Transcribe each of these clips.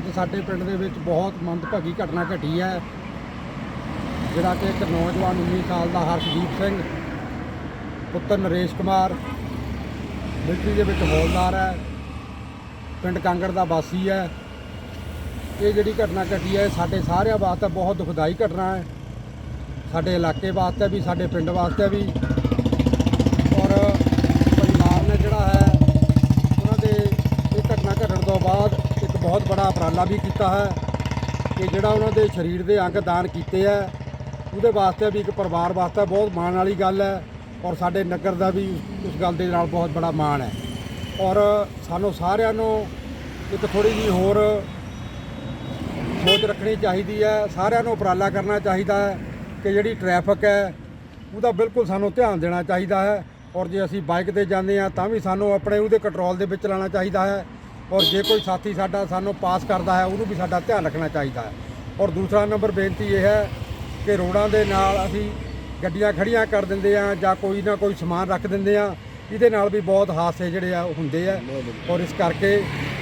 ਅੱਜ ਸਾਡੇ ਪਿੰਡ ਦੇ ਵਿੱਚ ਬਹੁਤ ਮੰਦਭਾਗੀ ਘਟਨਾ ਘਟੀ ਹੈ, ਜਿਹੜਾ ਕਿ ਇੱਕ ਨੌਜਵਾਨ 19 ਸਾਲ ਦਾ ਹਰਸ਼ਦੀਪ ਸਿੰਘ, ਪੁੱਤਰ ਨਰੇਸ਼ ਕੁਮਾਰ, ਮਿਲਟਰੀ ਦੇ ਵਿੱਚ ਹੌਲਦਾਰ ਹੈ, ਪਿੰਡ ਕਾਂਗੜ ਦਾ ਵਾਸੀ ਹੈ। ਇਹ ਜਿਹੜੀ ਘਟਨਾ ਘਟੀ ਹੈ, ਇਹ ਸਾਡੇ ਸਾਰਿਆਂ ਵਾਸਤੇ ਬਹੁਤ ਦੁਖਦਾਈ ਘਟਨਾ ਹੈ। ਸਾਡੇ ਇਲਾਕੇ ਵਾਸਤੇ ਵੀ, ਸਾਡੇ ਪਿੰਡ ਵਾਸਤੇ ਵੀ ਔਰ ਪਰਿਵਾਰ ਨੇ ਜਿਹੜਾ ਹੈ ਉਹਨਾਂ ਦੇ ਇਹ ਘਟਨਾ ਘਟਣ ਤੋਂ ਬਾਅਦ ਇੱਕ ਬਹੁਤ ਬੜਾ ਵੀ ਕੀਤਾ ਹੈ ਕਿ ਜਿਹੜਾ ਉਹਨਾਂ ਦੇ ਸਰੀਰ ਦੇ ਅੰਗ ਦਾਨ ਕੀਤੇ ਹੈ, ਉਹਦੇ ਵਾਸਤੇ ਵੀ ਇੱਕ ਪਰਿਵਾਰ ਵਾਸਤੇ ਬਹੁਤ ਮਾਣ ਵਾਲੀ ਗੱਲ ਹੈ ਔਰ ਸਾਡੇ ਨਗਰ ਦਾ ਵੀ ਉਸ ਗੱਲ ਦੇ ਨਾਲ ਬਹੁਤ ਬੜਾ ਮਾਣ ਹੈ। ਔਰ ਸਾਨੂੰ ਸਾਰਿਆਂ ਨੂੰ ਇੱਕ ਥੋੜੀ ਜਿਹੀ ਹੋਰ ਸੋਚ ਰੱਖਣੀ ਚਾਹੀਦੀ ਹੈ, ਸਾਰਿਆਂ ਨੂੰ ਉਪਰਾਲਾ ਕਰਨਾ ਚਾਹੀਦਾ ਹੈ ਕਿ ਜਿਹੜੀ ਟ੍ਰੈਫਿਕ ਹੈ, ਉਹਦਾ ਬਿਲਕੁਲ ਸਾਨੂੰ ਧਿਆਨ ਦੇਣਾ ਚਾਹੀਦਾ ਹੈ ਔਰ ਜੇ ਅਸੀਂ ਬਾਈਕ ਤੇ ਜਾਂਦੇ ਹਾਂ ਤਾਂ ਵੀ ਸਾਨੂੰ ਆਪਣੇ ਉਹਦੇ ਕੰਟਰੋਲ ਦੇ ਵਿੱਚ ਲਾਣਾ ਚਾਹੀਦਾ ਹੈ। ਔਰ ਜੇ ਕੋਈ ਸਾਥੀ ਸਾਡਾ ਸਾਨੂੰ ਪਾਸ ਕਰਦਾ ਹੈ, ਉਹਨੂੰ ਵੀ ਸਾਡਾ ਧਿਆਨ ਰੱਖਣਾ ਚਾਹੀਦਾ ਹੈ। ਔਰ ਦੂਸਰਾ ਨੰਬਰ ਬੇਨਤੀ ਇਹ ਹੈ ਕਿ ਰੋਡਾਂ ਦੇ ਨਾਲ ਅਸੀਂ ਗੱਡੀਆਂ ਖੜੀਆਂ ਕਰ ਦਿੰਦੇ ਆ ਜਾਂ ਕੋਈ ਨਾ ਕੋਈ ਸਮਾਨ ਰੱਖ ਦਿੰਦੇ ਆ ਇਹਦੇ ਨਾਲ ਵੀ ਬਹੁਤ ਹਾਦਸੇ ਜਿਹੜੇ ਆ, ਉਹ ਹੁੰਦੇ ਆ। ਔਰ ਇਸ ਕਰਕੇ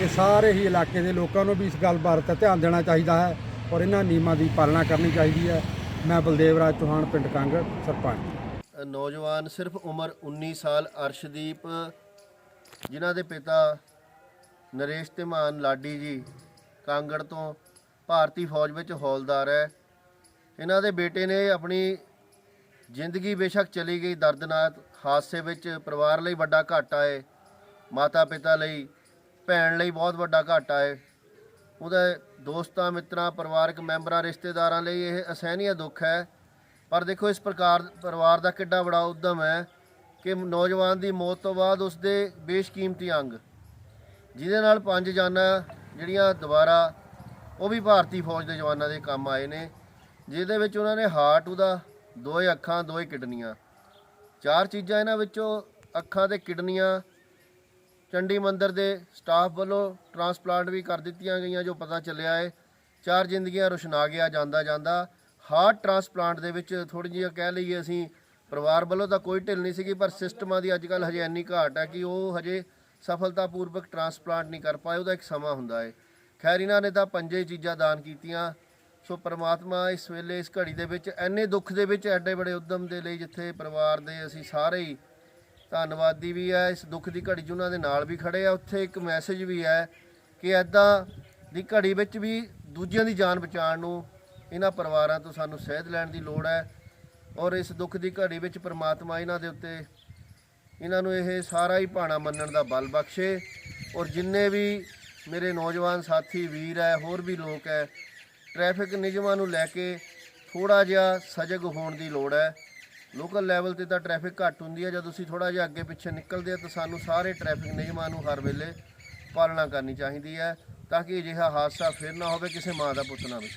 ਇਹ ਸਾਰੇ ਹੀ ਇਲਾਕੇ ਦੇ ਲੋਕਾਂ ਨੂੰ ਵੀ ਇਸ ਗੱਲ ਬਾਰੇ ਧਿਆਨ ਦੇਣਾ ਚਾਹੀਦਾ ਹੈ ਔਰ ਇਹਨਾਂ ਨਿਯਮਾਂ ਦੀ ਪਾਲਣਾ ਕਰਨੀ ਚਾਹੀਦੀ ਹੈ। ਮੈਂ ਬਲਦੇਵ ਰਾਜ ਚੌਹਾਨ, ਪਿੰਡ ਕੰਗ ਸਰਪੰਚ। ਨੌਜਵਾਨ ਸਿਰਫ ਉਮਰ 19 ਸਾਲ ਅਰਸ਼ਦੀਪ, ਜਿਨ੍ਹਾਂ ਦੇ ਪਿਤਾ ਨਰੇਸ਼ ਧਮਾਨ ਲਾਡੀ ਜੀ ਕਾਂਗੜ ਤੋਂ ਭਾਰਤੀ ਫੌਜ ਵਿੱਚ ਹੌਲਦਾਰ ਹੈ। ਇਹਨਾਂ ਦੇ ਬੇਟੇ ਨੇ ਆਪਣੀ ਜ਼ਿੰਦਗੀ ਬੇਸ਼ੱਕ ਚਲੀ ਗਈ। ਦਰਦਨਾਕ ਹਾਦਸੇ ਵਿੱਚ ਪਰਿਵਾਰ ਲਈ ਵੱਡਾ ਘਾਟਾ ਹੈ। ਮਾਤਾ ਪਿਤਾ ਲਈ, ਭੈਣ ਲਈ ਬਹੁਤ ਵੱਡਾ ਘਾਟਾ ਹੈ। ਉਹਦੇ ਦੋਸਤਾਂ, ਮਿੱਤਰਾਂ, ਪਰਿਵਾਰਕ ਮੈਂਬਰਾਂ, ਰਿਸ਼ਤੇਦਾਰਾਂ ਲਈ ਇਹ ਅਸਹਿਨੀय ਦੁੱਖ ਹੈ। ਪਰ ਦੇਖੋ, ਇਸ ਪ੍ਰਕਾਰ ਪਰਿਵਾਰ ਦਾ ਕਿੱਡਾ ਬੜਾ ਉਦਮ ਹੈ ਕਿ ਨੌਜਵਾਨ ਦੀ ਮੌਤ ਤੋਂ ਬਾਅਦ ਉਸਦੇ ਬੇਸ਼ਕੀਮਤੀ ਅੰਗ ਜਿਹਦੇ ਨਾਲ ਪੰਜ ਜਾਨਾਂ ਜਿਹੜੀਆਂ ਦੁਬਾਰਾ, ਉਹ ਵੀ ਭਾਰਤੀ ਫੌਜ ਦੇ ਜਵਾਨਾਂ ਦੇ ਕੰਮ ਆਏ ਨੇ, ਜਿਹਦੇ ਵਿੱਚ ਉਹਨਾਂ ਨੇ ਹਾਰਟ ਉਹਦਾ, ਦੋਏ ਅੱਖਾਂ, ਦੋਏ ਕਿਡਨੀਆਂ। ਚਾਰ ਚੀਜ਼ਾਂ ਇਹਨਾਂ ਵਿੱਚੋਂ, ਅੱਖਾਂ ਤੇ ਕਿਡਨੀਆਂ, ਚੰਡੀ ਮੰਦਰ ਦੇ ਸਟਾਫ ਵੱਲੋਂ ਟਰਾਂਸਪਲਾਂਟ ਵੀ ਕਰ ਦਿੱਤੀਆਂ ਗਈਆਂ, ਜੋ ਪਤਾ ਚੱਲਿਆ ਹੈ। ਚਾਰ ਜ਼ਿੰਦਗੀਆਂ ਰੁਸ਼ਨਾ ਗਿਆ ਜਾਂਦਾ ਜਾਂਦਾ। ਹਾਰਟ ਟਰਾਂਸਪਲਾਂਟ ਦੇ ਵਿੱਚ ਥੋੜੀ ਜਿਹੀ ਕਹਿ ਲਈਏ ਅਸੀਂ, ਪਰਿਵਾਰ ਵੱਲੋਂ ਤਾਂ ਕੋਈ ਢਿੱਲ ਨਹੀਂ ਸੀਗੀ, ਪਰ ਸਿਸਟਮਾਂ ਦੀ ਅੱਜਕੱਲ ਹਜੇ ਇੰਨੀ ਘਾਟ ਹੈ ਕਿ ਉਹ ਹਜੇ ਸਫਲਤਾਪੂਰਵਕ ਟਰਾਂਸਪਲਾਂਟ ਨਹੀਂ ਕਰ ਪਾਏ, ਉਹਦਾ ਇੱਕ ਸਮਾਂ ਹੁੰਦਾ ਹੈ ਖੈਰ, ਇਹਨਾਂ ਨੇ ਤਾਂ ਪੰਜੇ ਚੀਜ਼ਾਂ ਦਾਨ ਕੀਤੀਆਂ। ਸੋ ਪ੍ਰਮਾਤਮਾ ਇਸ ਵੇਲੇ ਇਸ ਘੜੀ ਦੇ ਵਿੱਚ ਐਨੇ ਦੁੱਖ ਦੇ ਵਿੱਚ ਐਡੇ ਬੜੇ ਉਦਮ ਦੇ ਲਈ ਜਿੱਥੇ ਪਰਿਵਾਰ ਦੇ ਅਸੀਂ ਸਾਰੇ ਹੀ ਧੰਨਵਾਦੀ ਵੀ ਹੈ ਇਸ ਦੁੱਖ ਦੀ ਘੜੀ 'ਚ ਉਹਨਾਂ ਦੇ ਨਾਲ ਵੀ ਖੜੇ ਆ। ਉੱਥੇ ਇੱਕ ਮੈਸੇਜ ਵੀ ਹੈ ਕਿ ਐਦਾਂ ਦੀ ਘੜੀ ਵਿੱਚ ਵੀ ਦੂਜਿਆਂ ਦੀ ਜਾਨ ਬਚਾਉਣ ਨੂੰ ਇਹਨਾਂ ਪਰਿਵਾਰਾਂ ਤੋਂ ਸਾਨੂੰ ਸਹਿਦ ਲੈਣ ਦੀ ਲੋੜ ਹੈ। ਔਰ ਇਸ ਦੁੱਖ ਦੀ ਘੜੀ ਵਿੱਚ ਪ੍ਰਮਾਤਮਾ ਇਹਨਾਂ ਦੇ ਉੱਤੇ ਇਹਨਾਂ ਨੂੰ ਇਹ ਸਾਰਾ ਹੀ ਭਾਣਾ ਮੰਨਣ ਦਾ ਬਲ ਬਖਸ਼ੇ ਔਰ ਜਿੰਨੇ ਵੀ ਮੇਰੇ ਨੌਜਵਾਨ ਸਾਥੀ, ਵੀਰ ਹੈ, ਹੋਰ ਵੀ ਲੋਕ ਹੈ ਟ੍ਰੈਫਿਕ ਨਿਯਮਾਂ ਨੂੰ ਲੈ ਕੇ ਥੋੜਾ ਜਿਹਾ ਸਜਗ ਹੋਣ ਦੀ ਲੋੜ ਹੈ। ਲੋਕਲ ਲੈਵਲ ਤੇ ਤਾਂ ਟ੍ਰੈਫਿਕ ਘੱਟ ਹੁੰਦੀ ਹੈ। ਜਦ ਤੁਸੀਂ ਥੋੜਾ ਜਿਹਾ ਅੱਗੇ ਪਿੱਛੇ ਨਿਕਲਦੇ ਆ ਤਾਂ ਸਾਨੂੰ ਸਾਰੇ ਟ੍ਰੈਫਿਕ ਨਿਯਮਾਂ ਨੂੰ ਹਰ ਵੇਲੇ ਪਾਲਣਾ ਕਰਨੀ ਚਾਹੀਦੀ ਹੈ ਤਾਂ ਕਿ ਅਜਿਹਾ ਹਾਦਸਾ ਫਿਰ ਨਾ ਹੋਵੇ, ਕਿਸੇ ਮਾਂ ਦਾ ਪੁੱਤ ਨਾ ਵਿਛੜੇ।